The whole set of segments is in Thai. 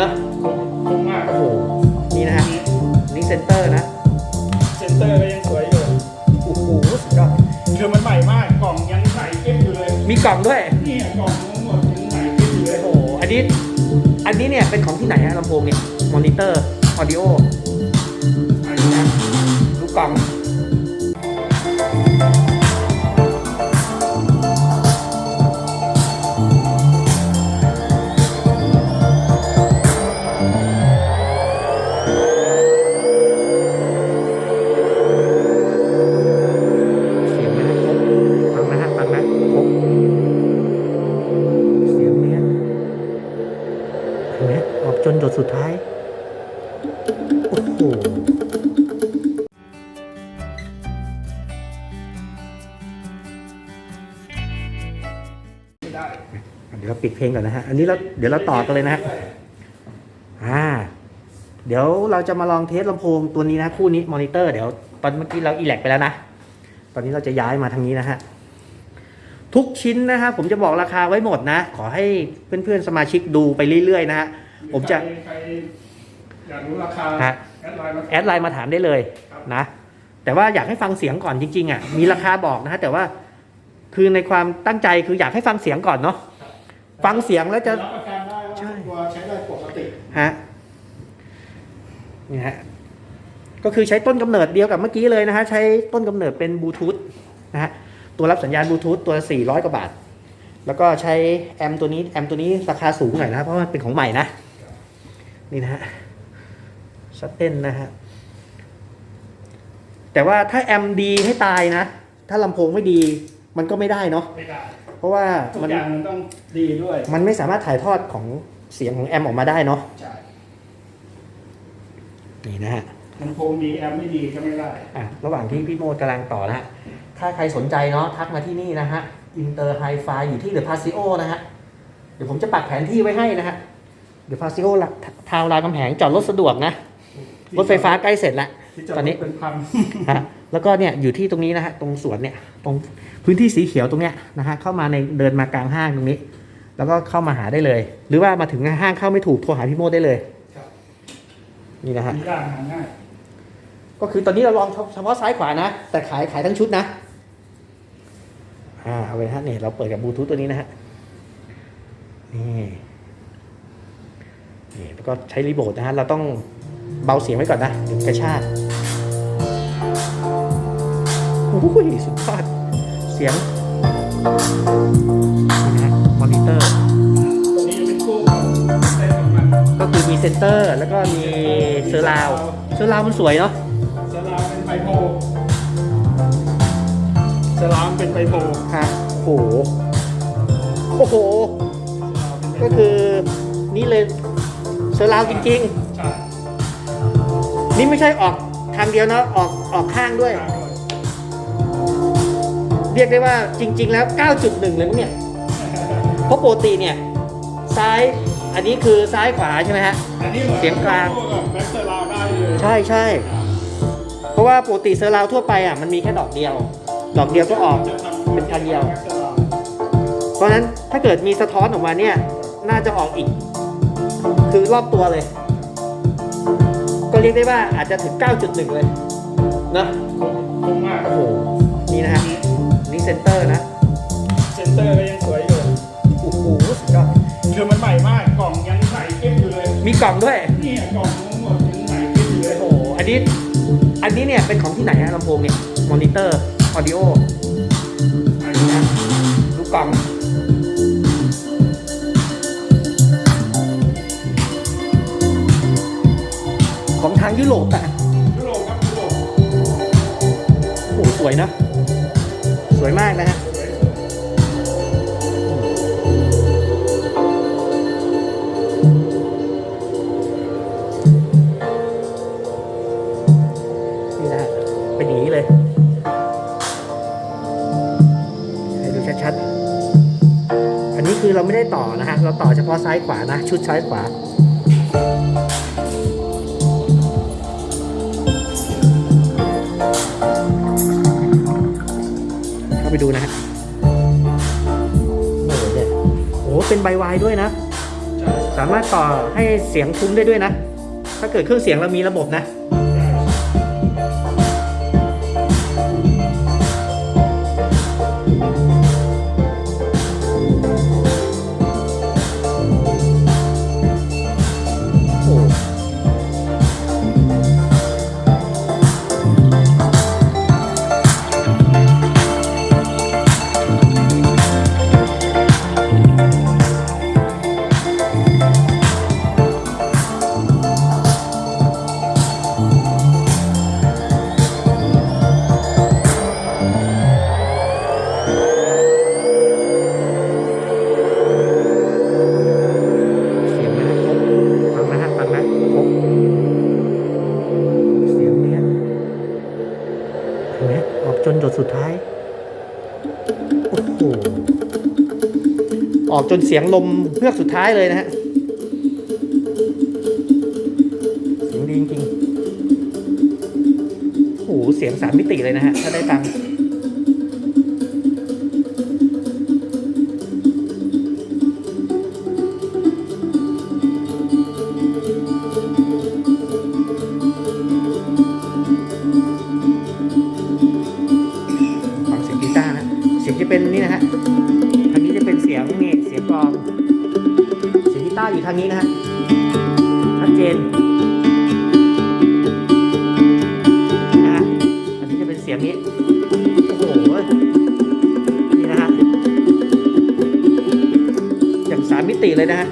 นะคุ้มมากโอ้โหนี่นะฮะนี่เซนเตอร์นะ เซนเตอร์ก็ยังสวยอยู่โอ้โหสุดยอดคือมันใหม่มากกล่องยังใสเก็บอยู่เลยมีกล่องด้วยนี่กล่องทั้งหมดยังใสเก็บอยู่เลยโอ้โหอันนี้อันนี้เนี่ยเป็นของที่ไหนฮะลำโพงเนี่ยมอนิเตอร์ออดิโออันนี้นะดูกล่อง จนหยดสุดท้าย โอ้โหเดี๋ยวเราปิดเพลงก่อนนะฮะ อันนี้เราเดี๋ยวเราต่อกันเลยนะฮะ อ่า เดี๋ยวเราจะมาลองเทสลำโพงตัวนี้นะคู่นี้มอนิเตอร์เดี๋ยวตอนเมื่อกี้เราอีแลกไปแล้วนะ ตอนนี้เราจะย้ายมาทางนี้นะฮะทุกชิ้นนะฮะผมจะบอกราคาไว้หมดนะ ขอให้เพื่อนๆสมาชิกดูไปเรื่อยๆนะฮะ ผมจะ ใครใครอยากรู้ราคาฮะ แอดไลน์มาแอดไลน์มาถามได้เลยนะ แต่ว่าอยากให้ฟังเสียงก่อนจริงๆอะมีราคาบอกนะฮะแต่ว่าคือในความตั้งใจคืออยากให้ฟังเสียงก่อนเนาะฟังเสียงแล้วจะ รับประกันได้ว่าใช่ ตัวใช้ได้ปกติ ฮะนี่ฮะก็คือใช้ต้นกำเนิดเดียวกับเมื่อกี้เลยนะฮะ ใช้ต้นกำเนิดเป็นบลูทูธนะฮะ ตัวรับสัญญาณบลูทูธตัว400 กว่าบาท แล้วก็ใช้แอมป์ตัวนี้แอมป์ตัวนี้ราคาสูงหน่อยนะเพราะว่ามันเป็นของใหม่นะ นี่นะฮะชัตเต้นนะฮะแต่ว่าถ้าแอมป์ดีให้ตายนะ ถ้าลำโพงไม่ดีมันก็ไม่ได้เนาะไม่ได้เพราะว่าทุกมันอย่างมันต้องดีด้วยมันไม่สามารถถ่ายทอดของเสียงของแอมป์ออกมาได้เนาะใช่นี่นะฮะมันคงมีแอมไม่ดีก็ไม่ได้อะระหว่างที่พี่โมดกำลังต่อนะฮะถ้าใครสนใจเนาะทักมาที่นี่นะฮะอินเตอร์ไฮไฟอยู่ที่เดอะพาซิโอนะฮะเดี๋ยวผมจะปักแผนที่ไว้ให้นะฮะ เดอะพาซิโอทาวน์รามคำแหงจอดรถสะดวกนะ รถไฟฟ้าใกล้เสร็จแล้วที่จะตอนนี้เป็นพันฮะแล้วก็เนี่ยอยู่ที่ตรงนี้นะฮะตรงสวนเนี่ยตรงพื้นที่สีเขียวตรงเนี้ยนะฮะเข้ามาในเดินมากลางห้างตรงนี้ แล้วก็เข้ามาหาได้เลย หรือว่ามาถึงห้างเข้าไม่ถูกโทรหาพี่โมดได้เลยครับนี่นะฮะมีย่างหาง่ายก็คือตอนนี้เราลองเฉพาะซ้ายขวานะ แต่ขายขายทั้งชุดนะอ่าเอาไปนะฮะนี่เราเปิดกับบลูทูธตัวนี้นะฮะนี่ นี่แล้วก็ใช้รีโมทนะฮะเราต้องเบาเสียงไว้ก่อนนะเดี๋ยวกระชากโอ้โหสุดยอดเสียงนี่นะฮะมอนิเตอร์ตัวนี้เป็นคู่กับเส้นของมันก็คือมีเซนเตอร์แล้วก็มีเซอร์ราวด์เซอร์ราวด์มันสวยเนาะเซราวเป็นไฟโพเซราวเป็นไฟโพฮะโอ้โหโอ้โห ก็คือนี่เลย เซอร์ราวด์จริงใช่ๆ นี่ไม่ใช่ออกทางเดียวนะออกออกข้างด้วยเรียกได้ว่าจริง ๆ แล้ว 9.1 เลยมั้งเนี่ย เพราะปกติเนี่ย ซ้ายอันนี้คือซ้ายขวาใช่ไหมฮะ อันนี้หมือนเสียงกลาง คู่กับแบ็คเซราวได้เลยใช่ใช่เพราะว่าปกติเซอร์ราวด์ทั่วไปอะมันมีแค่ดอกเดียว ดอกเดียวก็ออก จะทำเป็นอันเดียวแบ็คเซราวเพราะฉะนั้นถ้าเกิดมีสะท้อนออกมาเนี่ย น่าจะออกอีก คือรอบตัวเลย ก็เรียกได้ว่าอาจจะถึง 9.1 เลยนะคุ้มมากโอ้โหนี่นะฮะนี่เซนเตอร์นะ เซนเตอร์ก็ยังสวยอยู่โอ้โหสุดยอดคือมันใหม่มากกล่องยังใสเก็บอยู่เลย มีกล่องด้วยนี่กล่องทั้งหมดยังใสเก็บอยู่เลยโอ้โหอันนี้อันนี้เนี่ยเป็นของที่ไหนฮะลำโพงเนี่ยมอนิเตอร์ออดิโออันนี้นะดูกล่อง ของทางยุโรปอะยุโรปครับยุโรปโอ้โหสวยนะ สวยมากนะฮะนี่นะเป็นอย่างนี้เลย ให้ดูชัดๆ อันนี้คือเราไม่ได้ต่อนะฮะ เราต่อเฉพาะซ้ายขวานะ ชุดซ้ายขวา ไปดูนะฮะโอ้โหเนี่ยโอ้โหเป็นใบวายด้วยนะใช่ใช่สามารถต่อให้เสียงทุ้มได้ด้วยนะ ถ้าเกิดเครื่องเสียงเรามีระบบนะ สุดท้าย โอ้โห ออกจนเสียงลมเพือกสุดท้ายเลยนะฮะ เสียงดีจริงๆโอ้โห เสียงสามมิติเลยนะฮะ ถ้าได้ฟัง ตาร์อยู่ทางนี้นะฮะชัดเจนนะฮะอันนี้จะเป็นเสียงนี้ โอ้โห นี่นะฮะอย่างสามมิติเลยนะฮะ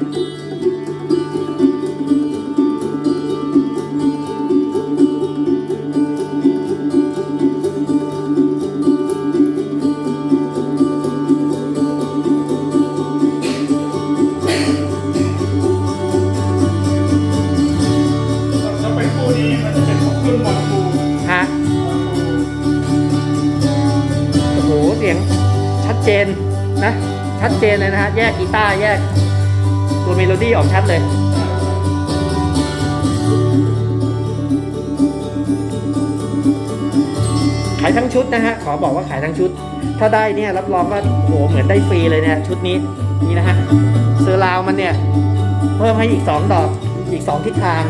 แยกกีตาร์แยกตัวเมโลดี้ออกชัดเลยขายทั้งชุดนะฮะ ขอบอกว่าขายทั้งชุด ถ้าได้เนี่ยรับรองว่าโอ้โหเหมือนได้ฟรีเลยเนี่ยชุดนี้นี่นะฮะเซอร์ราวมันเนี่ยเพิ่มให้อีก 2 ดอกอีก 2 ทิศทาง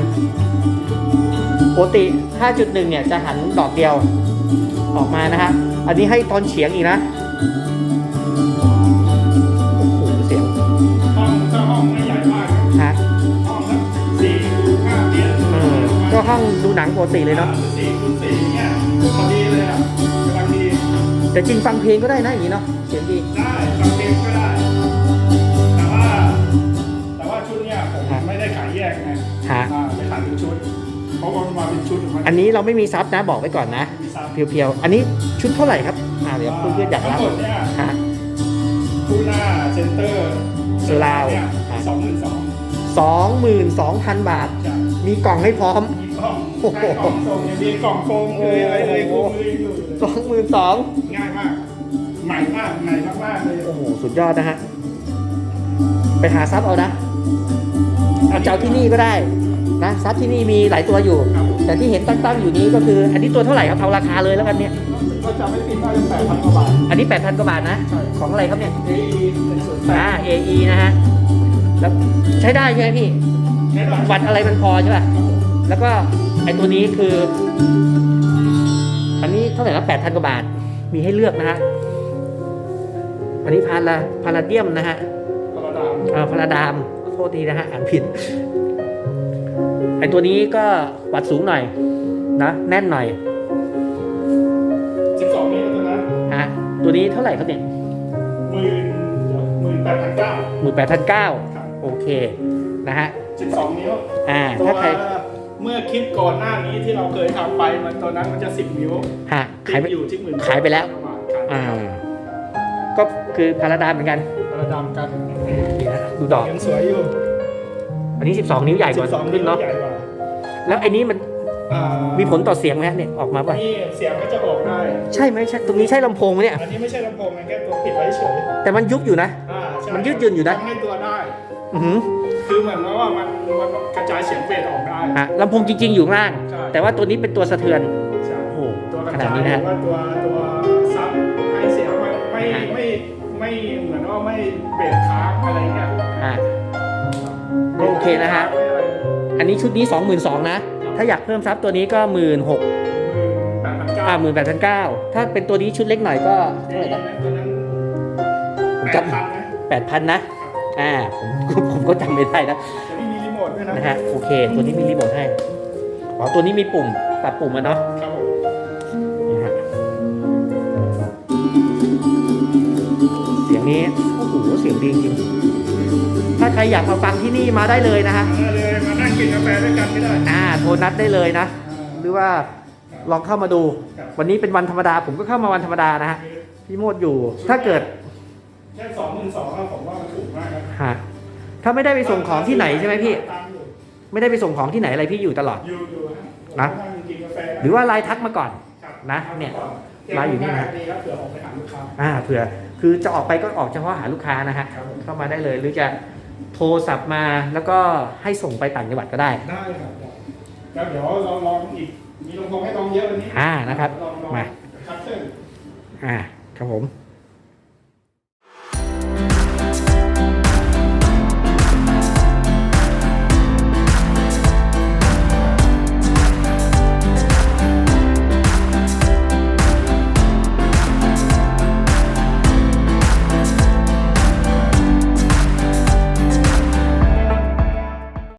ปกติ 5.1 เนี่ยจะหันดอกเดียวออกมานะฮะ อันนี้ให้ตอนเฉียงอีกนะ ก็ห้องดูหนังปกติเลยเนาะสี่คูณสี่เนี่ยพอดีเลยอะกำลังดีแต่จริงฟังเพลงก็ได้นะอย่างนี้เนาะเสียงดีได้ฟังเพลงก็ได้ แต่ว่า แต่ว่าชุดเนี่ยผมฮะไม่ได้ขายแยกไงฮะอ่าไม่ขายเป็นชุดเพราะว่ามันมาเป็นชุดมันอันนี้เราไม่มีซับนะบอกไว้ก่อนนะมีซับเพียวๆอันนี้ชุดเท่าไหร่ครับอ่าเดี๋ยวเพื่อนๆอยากทั้รับงหมดเนี่ยฮะคู่หน้าเซนเตอร์เซอร์ราวด์เนี่ยฮะสองหมื่นสองสองหมื่นสองพันบาทจะมีกล่องให้พร้อมมี กล่องโอ้โหใช่กล่องส่งยังมีกล่องโฟมเลยอะไรเลยโอ้คู่โหมืออยู่สองหมื่นสองง่ายมาก ใหม่มากใหม่มากๆเลยโอ้โหสุดยอดนะฮะ ไปหาซับเอานะเอาเจ้าที่นี่ก็ได้นะซับที่นี่มีหลายตัวอยู่ครับแต่ที่เห็นตั้งๆอยู่นี้ก็คือ อันนี้ตัวเท่าไหร่ครับเอาราคาเลยแล้วกันเนี่ย ก็จะไม่ผิดน่าจะแปดพันกว่าบาทอันนี้ 8,000กว่าบาทนะใช่ของอะไรครับเนี่ยเอเป็นส่วนแปอ่า ด AE นะฮะแล้วใช้ได้ใช่ไหมพี่ ใช้ได้ วัดอะไรมันพอใช่ป่ะ แล้วก็ไอตัวนี้คือ อันนี้เท่าไหร่ละ8,000กว่าบาท มีให้เลือกนะฮะ อันนี้พาราพาราเดียมนะฮะกระดามเออพาราดามโทษทีนะฮะ อ่านผิด ไอตัวนี้ก็วัดสูงหน่อยนะแน่นหน่อยสิบสองนิ้วตัวนั้นฮะตัวนี้เท่าไหร่ครับเนี่ยหมื่นหมื่นแปดพันเก้าหมื่นแปดพันเก้าครับโอเคนะฮะสิบสองนิ้วอ่าตัวถ้าใคร เมื่อคลิปก่อนหน้านี้ที่เราเคยทำไปมันตอนนั้นมันจะสิบนิ้วฮะขายไปติดอยู่ที่หมื่นขายไปแล้วขายไปอ่าแล้วก็คือพาราดามเหมือนกันกระดามกันนี่นะดูดอก ยังสวยอยู่อันนี้ 12 นิ้วใหญ่กว่าสิบสองขึ้นเนาะ ใหญ่กว่าแล้วไอ้นี้มันอ่ามีผลต่อเสียงไหมฮะเนี่ยออกมาป่ะ นี่เสียงก็จะออกได้ ใช่ไหมใช่ตรงนี้ใช่ลำโพงไหมเนี่ย อันนี้ไม่ใช่ลำโพงนะแค่ตัวปิดไว้เฉยแต่มันยุบอยู่นะ อ่าใช่มันยืดหยุ่นอยู่นะ ทำให้ตัวได้ อือหือคือเหมือนว่ามันมันกระจายเสียงเบสออกได้อะลำโพงจริง ๆ อยู่ข้างล่าง ใช่ แต่ว่าตัวนี้เป็นตัวสะเทือน ใช่โอ้โหตัวกระขนาดจายนี้หนะ รืฮะอว่าตัวตัวซับให้เสียงมันไม่อะไม่ไม่เหมือนว่าไม่เบสค้างอะไรเงี้ยอะก็เคนะฮะอันนี้ชุดนี้ 22,000นะ ถ้าอยากเพิ่มซับตัวนี้ก็ 16,000แปดพันเก้าอ่า18,900ถ้าเป็นตัวนี้ชุดเล็กหน่อยก็เท่าไหร่นะ ตัวนั้นผมแปจดพันนะำ8,000นะ อ่าผมผมก็จำไม่ได้นะตัวนี้มีรีโมทด้วยนะนะฮะโอเค ตัวนี้มีรีโมทให้อ๋อตัวนี้มีปุ่มปรับปุ่มอะเนาะครับผมนี่ฮะเสียงนี้โอ้โหเสียงดีจริงๆถ้าใครอยากมาฟังที่นี่มาได้เลยนะฮะมาเลยมานั่งกินกาแฟด้วยกันก็ได้อ่าโทรนัดได้เลยนะ หรือว่าลองเข้ามาดู วันนี้เป็นวันธรรมดา ผมก็เข้ามาวันธรรมดานะฮะพี่โมดอยู่ถ้าเกิดแค่สองหมื่นสองผมว่า ฮะถ้าไม่ได้ไปส่งของที่ไหนใช่ไหมพี่ตามอยู่ไม่ได้ไปส่งของที่ไหนอะไรพี่อยู่ตลอด อยู่อยู่ฮะนะผมงกินกาแฟหรือว่าไลน์ทักมาก่อนครับนะ เนี่ยเก็บร้านอยู่นี่นะดีครับเผื่อออกไปหาลูกค้าอ่าเผื่อคือจะออกไปก็ออกเฉพาะหาลูกค้านะฮะครับผมเข้ามาได้เลยหรือจะโทรศัพท์มาแล้วก็ให้ส่งไปต่างจังหวัดก็ได้ ได้ครับได้แล้วเดี๋ยวเราลองอีกมีลงทงให้ลองเยอะวันนี้อ่านะครับลองลองมาคัดเส้นอ่าครับผมค